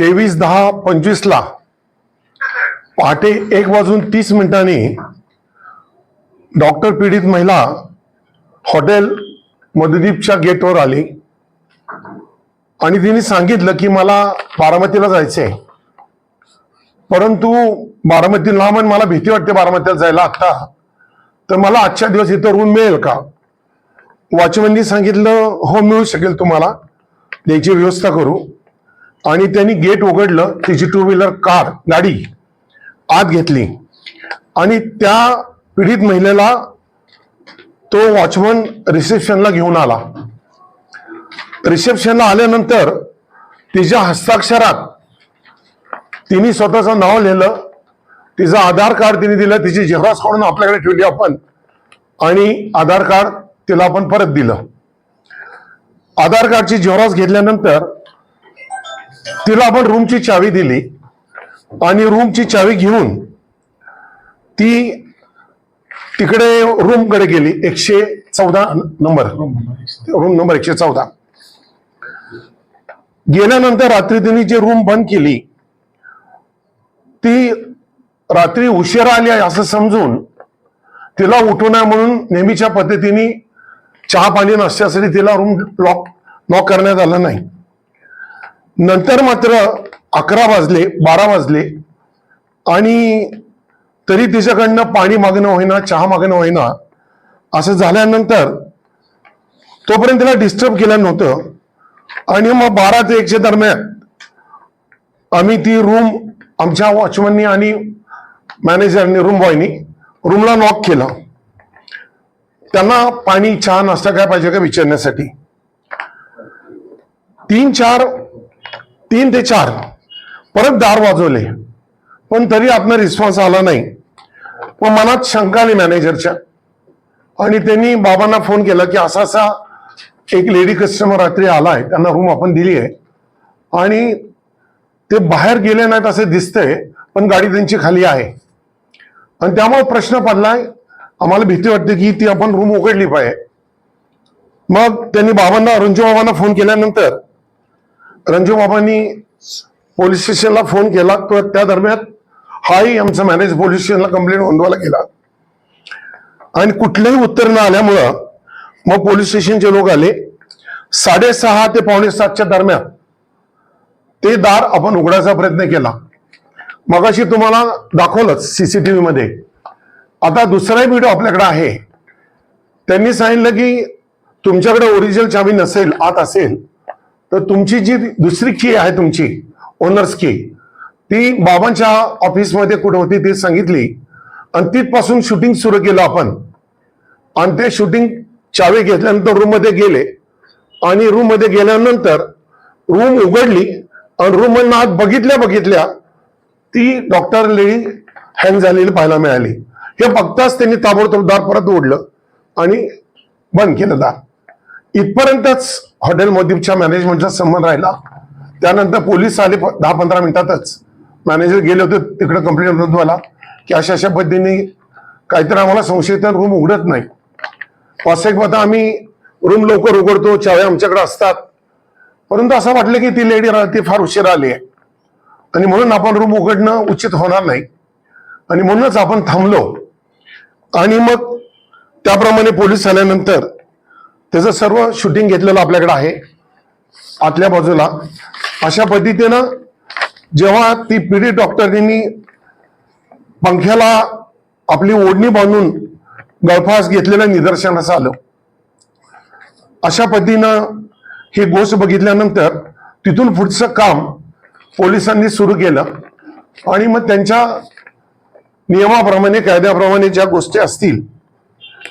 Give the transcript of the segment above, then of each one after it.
तेवीस दहा पंचवीसला पहाटे एक वाजून तीस मिनिटांनी डॉक्टर पीडित महिला हॉटेल मधुदीपच्या गेटवर आली. आणि तिने सांगितलं की मला बारामतीला जायचंय. परंतु बारामतीला म्हण मला भीती वाटते बारामतीला जायला आता. तर मला आजच्या दिवस इथं रूम मिळेल का? वॉचमननी सांगितलं हो मिळू शकेल तुम्हाला. याची व्यवस्था करू. आणि त्यांनी गेट उघडलं तिची टू व्हीलर कार गाडी आत घेतली. आणि त्या पीडित महिलेला तो वॉचमन रिसेप्शनला घेऊन आला. रिसेप्शनला आल्यानंतर तिच्या हस्ताक्षरात तिने स्वतःचं नाव लिहिलं तिचं आधार कार्ड तिने दिलं तिची झेरॉक्स काढून आपल्याकडे ठेवली आपण आणि आधार कार्ड तिला आपण परत दिलं. आधार कार्डची झेरॉक्स घेतल्यानंतर तिला आपण रूमची चावी दिली आणि रूमची चावी घेऊन ती तिकडे रूमकडे गेली एकशे चौदा नंबर रूम नंबर एकशे चौदा. गेल्यानंतर रात्री तिने जी रूम बंद केली ती रात्री उशिरा आली आहे असं समजून तिला उठू नये म्हणून नेहमीच्या पद्धतीने चहा पाणी नसण्यासाठी तिला रूम लॉक लॉक करण्यात आलं नाही. नंतर मात्र अकरा वाजले बारा वाजले. आणि तरी तिच्याकडनं पाणी मागणं होईना चहा मागणं होईना असं झाल्यानंतर तोपर्यंत तिला डिस्टर्ब केलं नव्हतं. आणि मग बारा ते एकच्या दरम्यान आम्ही ती रूम आमच्या वॉचमननी आणि मॅनेजरनी रूम बॉयनी रूमला लॉक केलं. त्यांना पाणी चहा नाश्ता काय पाहिजे का विचारण्यासाठी? तीन चार तीन ते चार. परत दार वाजवले. पण तरी आपला रिस्पॉन्स आला नाही. मग मनात शंका आली मॅनेजरच्या आणि त्यांनी बाबांना फोन केला की असा असा एक लेडी कस्टमर रात्री आला आहे त्यांना रूम आपण दिली आहे. आणि ते बाहेर गेले नाहीत असं दिसतंय पण गाडी त्यांची खाली आहे. आणि त्यामुळे प्रश्न पडलाय. आम्हाला भीती वाटते की ती आपण रूम उघडली पाहिजे. मग त्यांनी बाबांना अरुणजी बाबांना फोन केल्यानंतर रंजू बाबांनी पोलीस स्टेशनला फोन केला तर त्या दरम्यान हाही आमचा मॅनेज पोलीस स्टेशनला कंप्लेंट नोंदवायला गेला. आणि कुठलंही उत्तर न आल्यामुळं मग पोलीस स्टेशनचे लोक आले. साडेसहा ते पावणे सातच्या दरम्यान ते दार आपण उघडायचा प्रयत्न केला. मगाशी तुम्हाला दाखवलंच सीसीटीव्ही मध्ये आता दुसराही व्हिडिओ आपल्याकडे आहे. त्यांनी सांगितलं की तुमच्याकडे ओरिजिनल चावी नसेल आत असेल तर तुमची जी दुसरी की आहे तुमची ओनर्स की ती बाबांच्या ऑफिसमध्ये कुठे होती ती सांगितली. आणि तिथपासून शूटिंग सुरू केलं आपण. आणि ते शूटिंग चावे घेतल्यानंतर रूममध्ये गेले. आणि रूममध्ये गेल्यानंतर रूम उघडली. आणि रूम मधून आत बघितल्या बघितल्या ती डॉक्टर लेडी हँग झालेली पाहायला मिळाली. हे बघताच त्यांनी ताबडतोब दार परत ओढलं आणि बंद केलं दार. इथपर्यंतच हॉटेल मोदीपच्या मॅनेजमेंटचा संबंध राहिला. त्यानंतर पोलीस आले प- दहा पंधरा मिनिटातच. मॅनेजर गेले होते तिकडे कंप्लेंट नोंदवायला. की अशा अशा पद्धतीने काहीतरी आम्हाला संशयित रूम उघडत नाही. पाच एक पता आम्ही रूम लवकर उघडतो चाव्या आमच्याकडे असतात. परंतु असं वाटलं की ती लेडी ती फार उशीर आली आहे. आणि म्हणून आपण रूम उघडणं उचित होणार नाही. आणि म्हणूनच आपण थांबलो. आणि मग त्याप्रमाणे पोलीस आल्यानंतर त्याचं सर्व शूटिंग घेतलेलं आपल्याकडे आहे. आतल्या बाजूला. अशा पद्धतीनं जेव्हा ती पीडित डॉक्टरांनी पंख्याला आपली ओढणी बांधून गळफास घेतलेलं निदर्शनास आलं. अशा पद्धतीनं ही गोष्ट बघितल्यानंतर तिथून पुढचं काम पोलिसांनी सुरू केलं. आणि मग त्यांच्या नियमाप्रमाणे कायद्याप्रमाणे ज्या गोष्टी असतील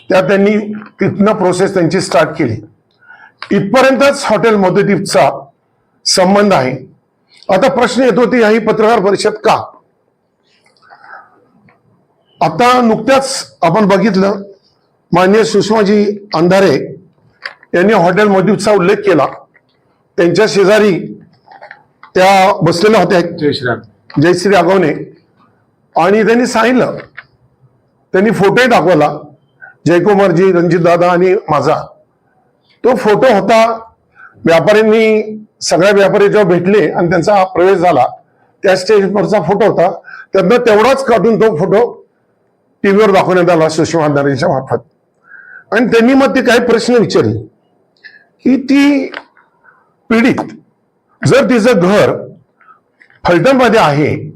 त्या त्यांनी तिथनं प्रोसेस त्यांची स्टार्ट केली. इथपर्यंतच हॉटेल मधुदीपचा संबंध आहे. आता प्रश्न येतो ती ही पत्रकार परिषद का? आता नुकत्याच आपण बघितलं मान्य सुषमाजी अंधारे यांनी हॉटेल मधुदीपचा उल्लेख केला. त्यांच्या शेजारी त्या बसलेल्या होत्या. जय श्रीराम जयश्री राघवने. आणि त्यांनी सांगितलं त्यांनी फोटोही दाखवला. जयकुमारजी रणजित दादा आणि माझा. तो फोटो होता व्यापाऱ्यांनी सगळ्या व्यापारी जेव्हा भेटले आणि त्यांचा प्रवेश झाला. त्या स्टेजवरचा फोटो होता. त्यांना तेवढाच काढून तो फोटो टीव्हीवर दाखवण्यात आला सुषमा मार्फत. आणि त्यांनी मग ते काही प्रश्न विचारले. की ती पीडित जर तिचं घर फलटणमध्ये आहे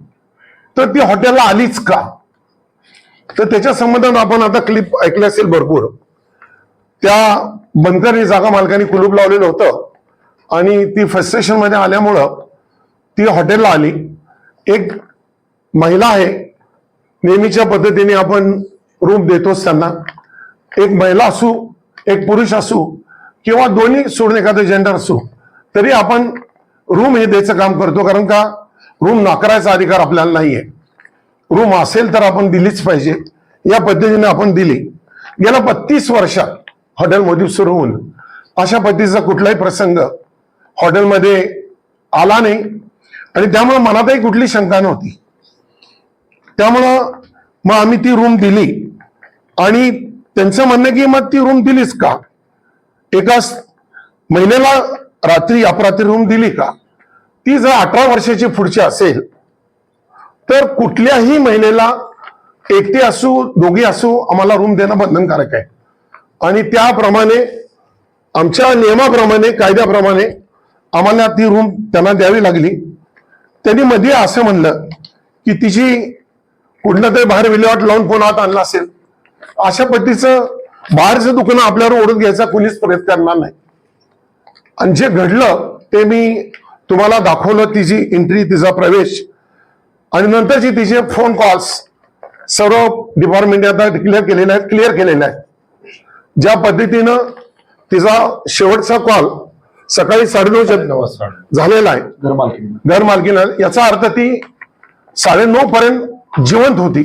तर ती हॉटेलला आलीच का? तर त्याच्या संबंधात आपण आता क्लिप ऐकले असेल भरपूर. त्या बनकरी जागा मालकाने कुलूप लावलेलं होतं. आणि ती फ्रस्ट्रेशनमध्ये आल्यामुळं ती हॉटेलला आली. एक महिला आहे. नेहमीच्या पद्धतीने आपण रूम देतोच त्यांना. एक महिला असू एक पुरुष असू किंवा दोन्ही सोडून एखादं जेंडर असू तरी आपण रूम हे द्यायचं काम करतो. कारण का? रूम नाकारायचा अधिकार आपल्याला नाहीये. रूम असेल तर आपण दिलीच पाहिजे. या पद्धतीने आपण दिली. गेल्या बत्तीस वर्षात हॉटेलमध्ये सुरू होऊन अशा पद्धतीचा कुठलाही प्रसंग हॉटेलमध्ये आला नाही. आणि त्यामुळे मनातही कुठली शंका नव्हती. त्यामुळं मग आम्ही ती रूम दिली. आणि त्यांचं म्हणणं की मग ती रूम दिलीच का? एका महिन्याला महिलेला रात्री अपरात्री रूम दिली का? ती जर अठरा वर्षाची पुढची असेल तर कुठल्याही महिलेला एकटी असू दोघी असू आम्हाला रूम देणं बंधनकारक आहे. आणि त्याप्रमाणे आमच्या नियमाप्रमाणे कायद्याप्रमाणे आम्हाला ती रूम त्यांना द्यावी लागली. त्यांनी मध्ये असं म्हणलं की तिची कुठलं तरी बाहेर विल्हेवाट लावून कोण आत आणला असेल अशा पद्धतीचं बाहेरचं दुकानं आपल्यावर ओढून घ्यायचा कुणीच प्रयत्न करणार नाही. आणि जे घडलं ते मी तुम्हाला दाखवलं तिची एंट्री तिचा प्रवेश आणि नंतरची तिचे फोन कॉल्स सर्व डिपार्टमेंट आता क्लिअर केलेले आहेत क्लिअर केलेले आहेत. ज्या पद्धतीनं तिचा शेवटचा कॉल सकाळी साडेनऊच्या झालेला आहे. घर मालकीनं. याचा अर्थ ती साडेनऊ पर्यंत जिवंत होती.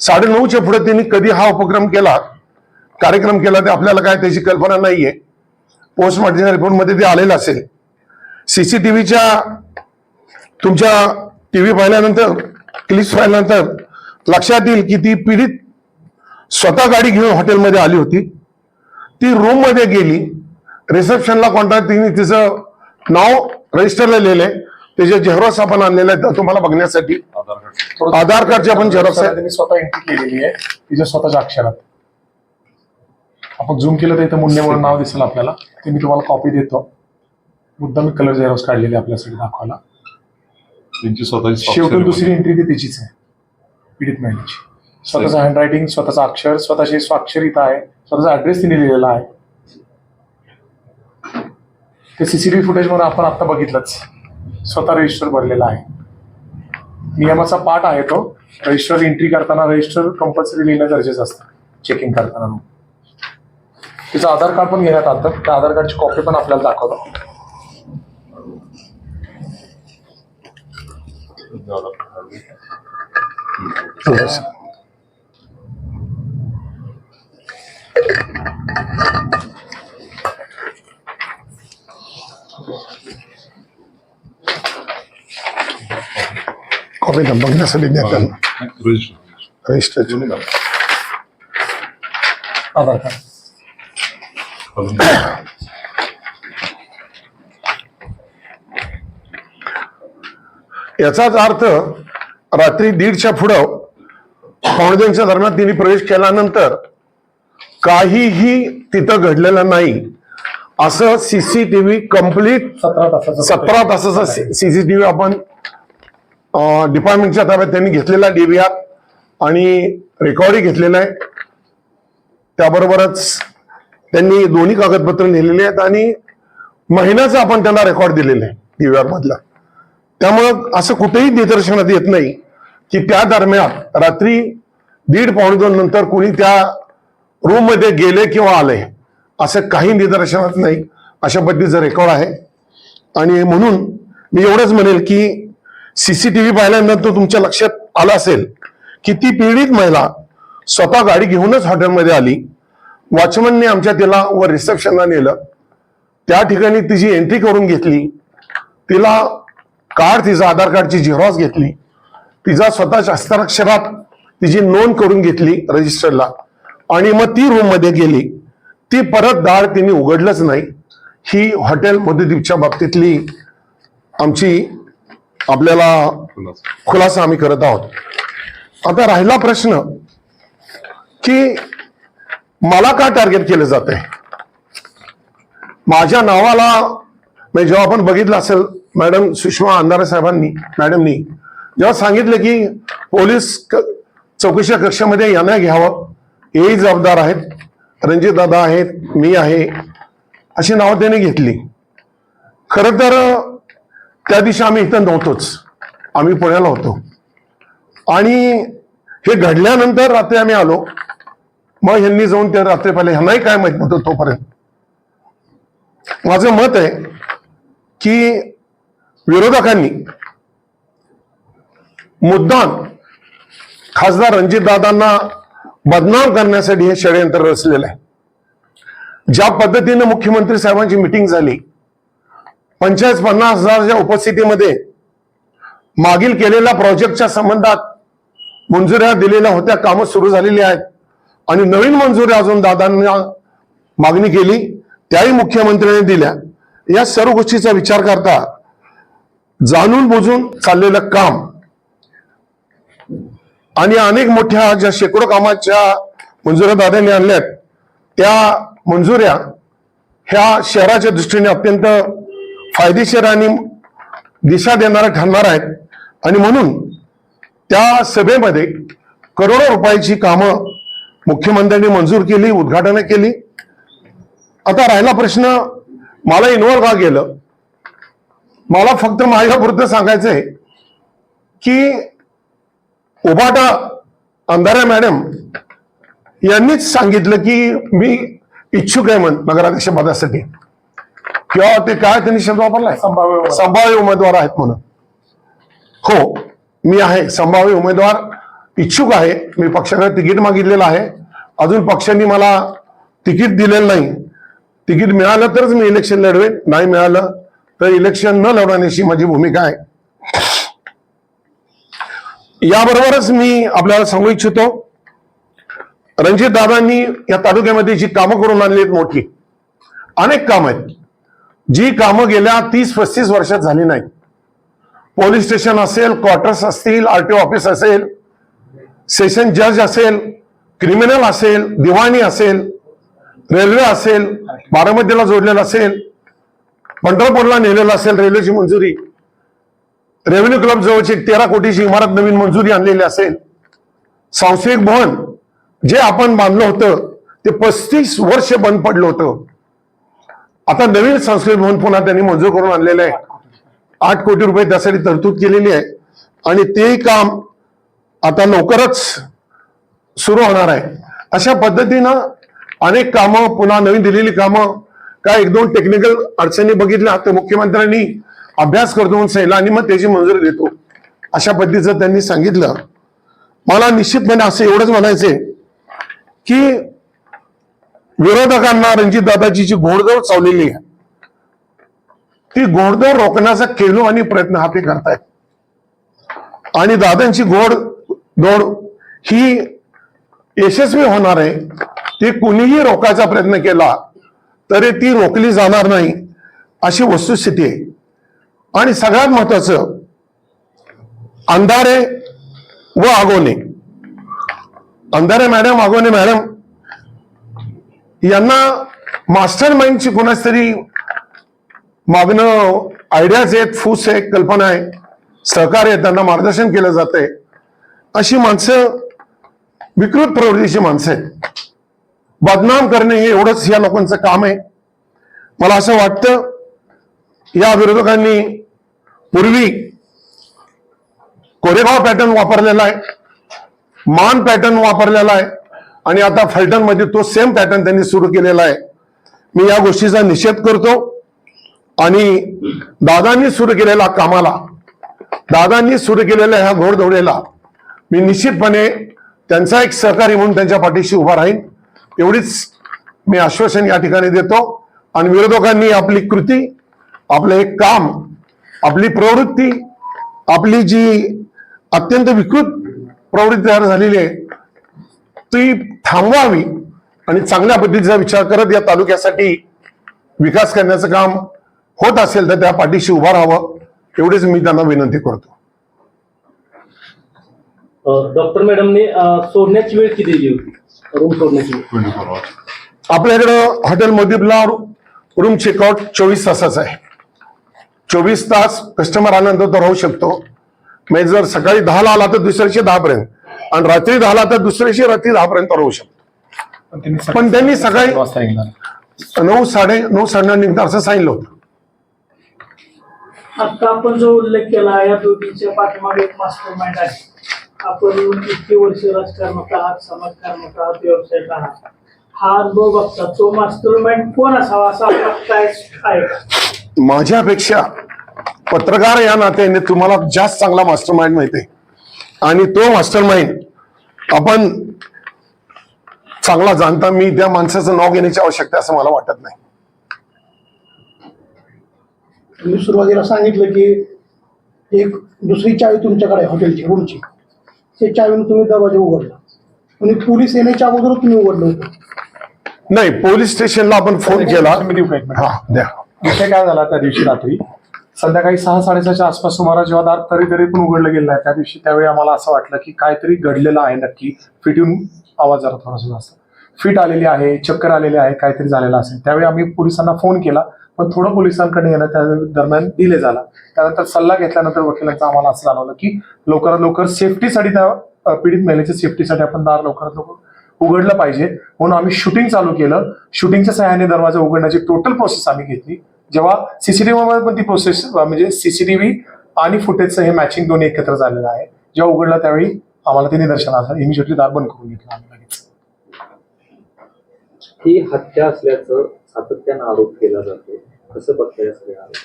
साडेनऊच्या पुढे त्यांनी कधी हा उपक्रम केला कार्यक्रम केला ते आपल्याला काय त्याची कल्पना नाहीये. पोस्टमॉर्टमच्या रिपोर्टमध्ये ते आलेलं असेल. सीसीटीव्हीच्या तुमच्या टीव्ही पाहिल्यानंतर क्लिप्स पाहिल्यानंतर लक्षात येईल की ती पीडित स्वतः गाडी घेऊन हॉटेलमध्ये आली होती. ती रूममध्ये गेली. रिसेप्शनला कॉन्टॅक्ट तिने तिचं नाव रजिस्टरला लिहिलंय. त्याचे झेरॉक्स आपण आणलेले आहेत. तुम्हाला बघण्यासाठी. आधार कार्ड आधार कार्डचे आपण झेरॉक्स आहे त्यांनी स्वतः एंट्री केलेली आहे. तिच्या स्वतःच्या अक्षरात. आपण झूम केलं तर इथं मुन्ने म्हणून नाव दिसेल आपल्याला. ते मी तुम्हाला कॉपी देतो. मुद्दा मी कलर झेरॉक्स काढलेले आपल्यासाठी दाखवायला. त्यांची स्वतःची स्वाक्षरी दुसरी एंट्री ती तिचीच आहे. पीडित महिलेची. स्वतःचं हँडरायटिंग स्वतःचं अक्षर स्वतःची स्वाक्षरिता आहे. स्वतःचा ऍड्रेस तिने लिहिलेला आहे. ते सीसीटीव्ही फुटेजमध्ये आपण आता बघितलंच. स्वतः रजिस्टर भरलेला आहे. नियमाचा पाठ आहे तो. रजिस्टर एंट्री करताना रजिस्टर कंपल्सरी लिहिणं गरजेचं असतं. चेकिंग करताना. तिचं आधार कार्ड पण घेण्यात आलं. त्या आधार कार्डची कॉपी पण आपल्याला दाखवतो. Yes. द्या त्यांना रजिस्टर रजिस्टर दोन्ही दाखवा. आधार कार्ड अजून याचाच अर्थ रात्री दीडच्या पुढं पावणेच्या दरम्यान तिने प्रवेश केल्यानंतर काहीही तिथं घडलेलं नाही. असं सीसीटीव्ही कंप्लीट सतरा तासाचं सतरा तासाचा सीसीटीव्ही आपण डिपार्टमेंटच्या ताब्यात त्यांनी घेतलेला डीव्हीआर आणि रेकॉर्डही घेतलेला आहे. त्याबरोबरच त्यांनी दोन्ही कागदपत्र नेलेली आहेत आणि महिन्याचा आपण त्यांना रेकॉर्ड दिलेला आहे डीव्हीआर मधला. त्यामुळं असं कुठेही निदर्शनात येत नाही की त्या दरम्यान रात्री दीड पावणे दोन नंतर कोणी त्या रूममध्ये गेले किंवा आले. असं काही निदर्शनात नाही. अशा पद्धतीचं रेकॉर्ड आहे. आणि म्हणून मी एवढंच म्हणेल की सीसीटीव्ही पाहिल्यानंतर तुमच्या लक्षात आलं असेल की ती पीडित महिला स्वतः गाडी घेऊनच हॉटेलमध्ये आली. वॉचमनने आमच्या तिला व रिसेप्शनला नेलं. त्या ठिकाणी तिची एंट्री करून घेतली. तिला कार्ड तिचा आधार कार्डची झेरॉक्स घेतली. तिचा स्वतःच्या हस्ताक्षरात तिची नोंद करून घेतली रजिस्टरला आणि मग ती रूममध्ये गेली. ती परत दार तिने उघडलंच नाही. ही हॉटेल मधुदीपच्या बाबतीतली आमची आपल्याला खुलासा. खुलासा आम्ही करत आहोत. आता राहिला प्रश्न की मला का टार्गेट केलं जात आहे माझ्या नावाला म्हणजे जेव्हा आपण बघितलं असेल मॅडम सुषमा अंधारे साहेबांनी मॅडमनी जेव्हा सांगितलं की पोलीस चौकशीच्या चौकशी कक्षामध्ये यांना घ्यावं. हेही जबाबदार आहेत. रणजित दादा आहेत मी आहे अशी नावं त्याने घेतली. खरं तर त्या दिवशी आम्ही इथं नव्हतोच. आम्ही पुण्याला होतो. आणि हे घडल्यानंतर रात्री आम्ही आलो. मग ह्यांनी जाऊन त्या रात्री पहिले ह्यांनाही काय माहीत नव्हतं तोपर्यंत. माझं मत आहे की विरोधकांनी मुद्दाम खासदार रणजितदादांना बदनाम करण्यासाठी हे षडयंत्र रचलेलं आहे. ज्या पद्धतीनं मुख्यमंत्री साहेबांची मिटिंग झाली पंचायत पन्नास हजारच्या उपस्थितीमध्ये मागील केलेल्या प्रोजेक्टच्या संबंधात मंजुऱ्या दिलेल्या होत्या कामं सुरू झालेली आहेत. आणि नवीन मंजुऱ्या अजून दादांना मागणी केली त्याही मुख्यमंत्र्यांनी दिल्या. या सर्व गोष्टीचा विचार करता जाणून बुजून चाललेलं काम आणि अनेक मोठ्या ज्या शेकडो कामाच्या मंजुऱ्या दादांनी आणल्यात त्या मंजुऱ्या ह्या शहराच्या दृष्टीने अत्यंत फायदेशीर आणि दिशा देणाऱ्या ठरणार आहेत. आणि म्हणून त्या सभेमध्ये करोडो रुपयाची कामं मुख्यमंत्र्यांनी मंजूर केली उद्घाटन केली. आता राहिला प्रश्न मला इन्व्हॉल्व का गेलं. मला फक्त माझ्यापुरतं सांगायचंय की उभाटा अंधाऱ्या मॅडम यांनीच सांगितलं की मी इच्छुक आहे म्हण नगराध्यक्ष पदासाठी. किंवा ते काय त्यांनी शब्द वापरलाय. संभाव्य उमेदवार आहेत म्हणून. हो मी आहे संभाव्य उमेदवार इच्छुक आहे. मी पक्षाकडे तिकीट मागितलेलं आहे. अजून पक्षांनी मला तिकीट दिलेलं नाही. तिकीट मिळालं तरच मी इलेक्शन लढवेन. नाही मिळालं तर इलेक्शन न लढवण्याची माझी भूमिका आहे. याबरोबरच मी आपल्याला सांगू इच्छितो रणजित दादांनी या तालुक्यामध्ये जी कामं करून आणली आहेत मोठी अनेक कामं आहेत. जी कामं गेल्या तीस पस्तीस वर्षात झाली नाहीत. पोलीस स्टेशन असेल क्वार्टर्स असतील आरटीओ ऑफिस असेल सेशन जज असेल क्रिमिनल असेल दिवाणी असेल रेल्वे असेल बारामतीला जोडलेलं असेल पंढरपूरला नेलेलं असेल रेल्वेची मंजुरी रेव्हेन्यू क्लब जवळची तेरा कोटीची इमारत नवीन मंजुरी आणलेली असेल. सांस्कृतिक भवन जे आपण बांधलं होतं ते पस्तीस वर्ष बंद पडलं होतं. आता नवीन सांस्कृतिक भवन पुन्हा त्यांनी मंजूर करून आणलेलं आहे. आठ कोटी रुपये त्यासाठी तरतूद केलेली आहे. आणि ते काम आता लवकरच सुरू होणार आहे. अशा पद्धतीनं अनेक कामं पुन्हा नवीन दिलेली कामं काय एक दोन टेक्निकल अडचणी बघितल्या तर मुख्यमंत्र्यांनी अभ्यास करतो म्हणून सांगितलं आणि मग त्याची मंजुरी देतो. अशा पद्धतीचं त्यांनी सांगितलं. मला निश्चितपणे असं एवढंच म्हणायचंय की विरोधकांना रणजित दादाची जी घोडदौड चावलेली आहे ती घोडदौड रोखण्याचा केलो आणि प्रयत्न हा ते करतायत. आणि दादांची घोड दौड ही यशस्वी होणार आहे. ते कुणीही रोखायचा प्रयत्न केला तरी ती रोखली जाणार नाही अशी वस्तुस्थिती आहे. आणि सगळ्यात महत्वाचं अंधारे व आगोने. अंधारे मॅडम आगोने मॅडम यांना मास्टर माइंडची कोणाच तरी मागणं आयडियाज आहेत फूस आहे कल्पना आहे सहकार्य आहे त्यांना मार्गदर्शन केलं जात आहे अशी माणसं विकृत प्रवृत्तीची माणसं आहेत. बदनाम करणे हे एवढंच या लोकांचं काम आहे. मला असं वाटतं या विरोधकांनी पूर्वी कोरेगाव पॅटर्न वापरलेला आहे मान पॅटर्न वापरलेला आहे आणि आता फलटणमध्ये तो सेम पॅटर्न त्यांनी सुरू केलेला आहे. मी या गोष्टीचा निषेध करतो. आणि दादांनी सुरू केलेल्या कामाला दादांनी सुरू केलेल्या ह्या घोडदौडेला मी निश्चितपणे त्यांचा एक सहकारी म्हणून त्यांच्या पाठीशी उभा राहीन. एवढीच मी आश्वासन या ठिकाणी देतो. आणि विरोधकांनी आपली कृती आपलं एक काम आपली प्रवृत्ती आपली जी अत्यंत विकृत प्रवृत्ती तयार झालेली आहे ती थांबवावी आणि चांगल्या पद्धतीचा विचार करत या तालुक्यासाठी विकास करण्याचं काम होत असेल तर त्या पाठीशी उभा राहावं एवढीच मी त्यांना विनंती करतो. डॉक्टर मॅडमने सोडण्याची वेळ किती दिली होती? रूम सोडण्याची आपल्याकडं हॉटेल मुदीबला रूम चेकआउट चोवीस तासाचा आहे. चोवीस तास कस्टमर आल्यानंतर तो राहू शकतो. म्हणजे जर सकाळी दहाला आला तर दुसऱ्याशे दहा पर्यंत आणि रात्री दहाला तर दुसऱ्याशे रात्री दहा पर्यंत राहू शकतो. पण त्यांनी सकाळी नऊ साडे नऊ साडे निघणार असं सांगितलं होतं. आता आपण जो उल्लेख केला या दोघींच्या पाठीमागे एक मास्टर माइंड आहे. आपण इतकी वर्ष राजकारणात आहात समाजकारणात आहात व्यवसायात आहात. हा अनुभव बघता तो मास्टर माइंड कोण असावा असा काय? आहे माझ्यापेक्षा पत्रकार या नात्याने तुम्हाला जास्त चांगला मास्टर माइंड माहिती आहे. आणि तो मास्टर माइंड आपण चांगला जाणता मी त्या माणसाचं नाव घेण्याची आवश्यकता आहे असं मला वाटत नाही. तुम्ही सुरुवातीला सांगितलं की एक दुसरी चावी तुमच्याकडे आहे हॉटेलची रूमची ते चावीने तुम्ही दरवाजा उघडला. आणि पोलीस येण्याच्या अगोदर तुम्ही उघडलं होतं. नाही पोलीस स्टेशनला आपण फोन केला? हा द्या. विषय काय झाला त्या दिवशी रात्री? संध्याकाळी सहा साडेसहाच्या आसपास सुमारास जेव्हा दार तरी तरी पण उघडलं गेलं नाही त्या दिवशी त्यावेळी आम्हाला असं वाटलं की काहीतरी घडलेलं आहे नक्की. फिटून आवाज जरा थोडासा जास्त. फिट आलेली आहे चक्कर आलेली आहे काहीतरी झालेलं असेल. त्यावेळी आम्ही पोलिसांना फोन केला पण थोडं पोलिसांकडे येणं त्या दरम्यान डिले झाला. त्यानंतर सल्ला घेतल्यानंतर वकिलांचं आम्हाला असं जाणवलं की लवकरात लवकर सेफ्टीसाठी त्या पीडित महिलेच्या सेफ्टीसाठी आपण दार लवकरात लवकर उघडलं पाहिजे. म्हणून आम्ही शूटिंग चालू केलं. शूटिंगच्या सहाय्याने दरवाजा उघडण्याची टोटल प्रोसेस आम्ही घेतली. जेव्हा सीसीटीव्ही मध्ये पण ती प्रोसेस म्हणजे सीसीटीव्ही आणि फुटेजचं हे मॅचिंग दोन्ही एकत्र झालेलं आहे. जेव्हा उघडलं त्यावेळी आम्हाला ते निदर्शन आलं. इमिजिएटली दार बंद करून घेतलं आम्ही लगेच. ही हत्या असल्याचं सातत्यानं आरोप केला जातो कसं बघताय या सगळ्या आरोप?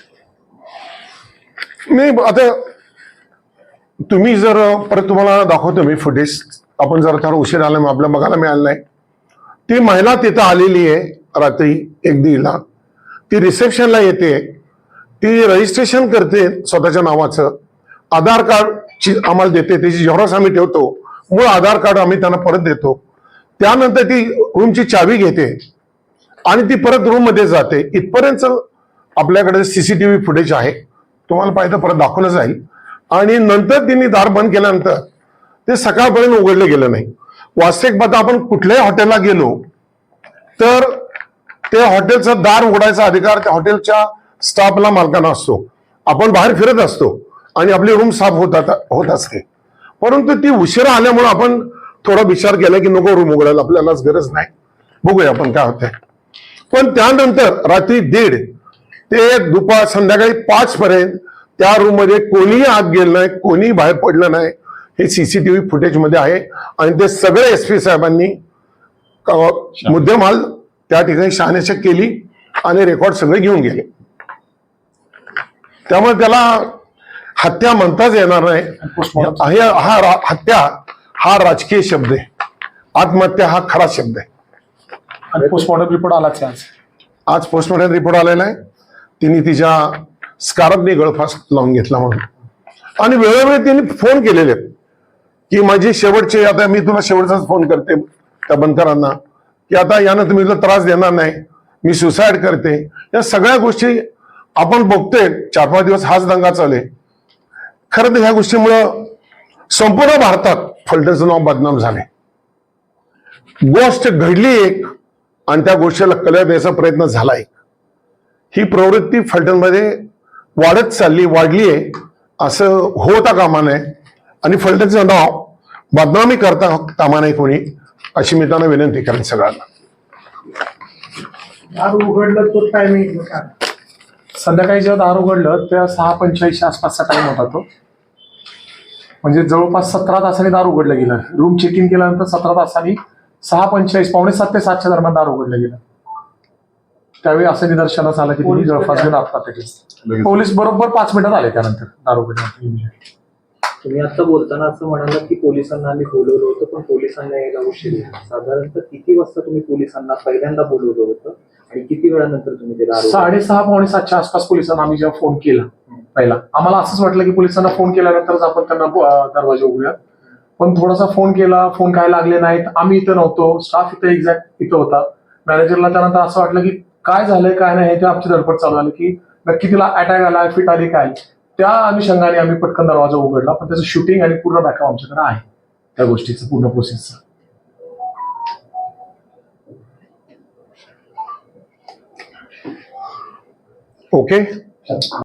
नाही आता तुम्ही जर परत तुम्हाला दाखवतो मी फुटेज आपण जर थोडा उशीर आला मग आपल्याला बघायला मिळालं नाही. ती महिला तिथं आलेली आहे रात्री एक दीडला ती रिसेप्शनला येते. ती रजिस्ट्रेशन करते स्वतःच्या नावाचं. आधार कार्डची आम्हाला देते त्याची जेवढाच आम्ही ठेवतो. मूळ आधार कार्ड आम्ही त्यांना परत देतो. त्यानंतर ती रूमची चावी घेते. आणि ती परत रूममध्ये जाते. इथपर्यंत आपल्याकडे सीसीटीव्ही फुटेज आहे. तुम्हाला पाहिजे तर परत दाखवलं जाईल. आणि नंतर तिने दार बंद केल्यानंतर ते सकाळपर्यंत उघडलं गेलं नाही. वास्तविक पाहता आपण कुठल्याही हॉटेलला गेलो तर ते हॉटेलचं दार उघडायचा अधिकार त्या हॉटेलच्या स्टाफला मालकांना असतो. आपण बाहेर फिरत असतो आणि आपली रूम साफ होतात होत असते. परंतु ती उशिरा आल्यामुळे आपण थोडा विचार केला की नको रूम उघडायला आपल्यालाच गरज नाही. बघूया आपण काय होतंय. पण त्यानंतर रात्री दीड ते दुपार संध्याकाळी पाच पर्यंत त्या रूममध्ये कोणीही आत गेलं नाही कोणीही बाहेर पडलं नाही. हे सीसीटीव्ही फुटेजमध्ये आहे. आणि ते सगळे एस पी साहेबांनी मुद्देमाल त्या ठिकाणी शहानिशा केली आणि रेकॉर्ड सगळे घेऊन गेले. त्यामुळे त्याला हत्या म्हणताच येणार नाही. हे हत्या हा राजकीय शब्द आहे. आत्महत्या हा खरा शब्द आहे. आणि पोस्टमॉर्टम रिपोर्ट आलाच आज. आज पोस्टमॉर्टम रिपोर्ट आलेला आहे. तिने तिच्या स्कार्फने गळफास लावून घेतला म्हणून. आणि वेळोवेळी तिने फोन केलेले. आहेत की माझी शेवटची आता मी तुला शेवटचाच फोन करते त्या बनकरांना की आता यानं तुम्ही त्रास देणार नाही मी सुसाईड करते. या सगळ्या गोष्टी आपण बघतोय चार पाच दिवस हाच दंगा चाले खरं तर ह्या गोष्टीमुळं संपूर्ण भारतात फलटणचं नाव बदनाम झाले गोष्ट घडली एक आणि त्या गोष्टीला कलर द्यायचा प्रयत्न झालाय. ही प्रवृत्ती फलटणमध्ये वाढत चालली वाढली आहे असं होता कामा नये. आणि फलटणचं नाव बदनामी करता कामा नये कोणी अशी मी त्यांना विनंती करेन सगळ्यांना. दार उघडलं तो टायमिंग काय संध्याकाळी जेव्हा दार उघडलं त्या सहा पंचेचाळीसच्या आसपासचा टाइम होता तो. म्हणजे जवळपास सतरा तासांनी दार उघडलं गेलं. रूम चेक इन केल्यानंतर सतरा तासांनी सहा पंचेचाळीस पावणे सात ते सातच्या दरम्यान दार उघडलं गेलं. त्यावेळी असं निदर्शनास आलं की जवळपास घेऊन केली पोलीस बरोबर पाच मिनिटात आले त्यानंतर दार उघडल्यानंतर तुम्ही आता बोलताना असं म्हणाला की पोलिसांना आम्ही बोलवलं होतं पण पोलिसांना यायला उशीर झाला. साधारणतः किती वाजता तुम्ही पोलिसांना पहिल्यांदा बोलवलं होतं आणि किती वेळानंतर तुम्ही उघडलं? साडेसहा पावणे सातच्या आसपास पोलिसांना आम्ही जेव्हा फोन केला पहिला. आम्हाला असंच वाटलं की पोलिसांना फोन केल्यानंतरच आपण त्यांना दरवाजा उघडूया. पण थोडासा फोन केला फोन काय लागले नाहीत. आम्ही इथं नव्हतो. स्टाफ इथं एक्झॅक्ट इथं होता. मॅनेजरला त्यानंतर असं वाटलं की काय झालंय काय नाही ते आमची धडपड चालू झाली की नक्की तिला अटॅक आला फिट आली काय? त्या अनुषंगाने आम्ही पटकन दरवाजा उघडला पण त्याचं शूटिंग आणि पूर्ण बॅकअप आमच्याकडे आहे त्या गोष्टीचं पूर्ण प्रोसेसचं ओके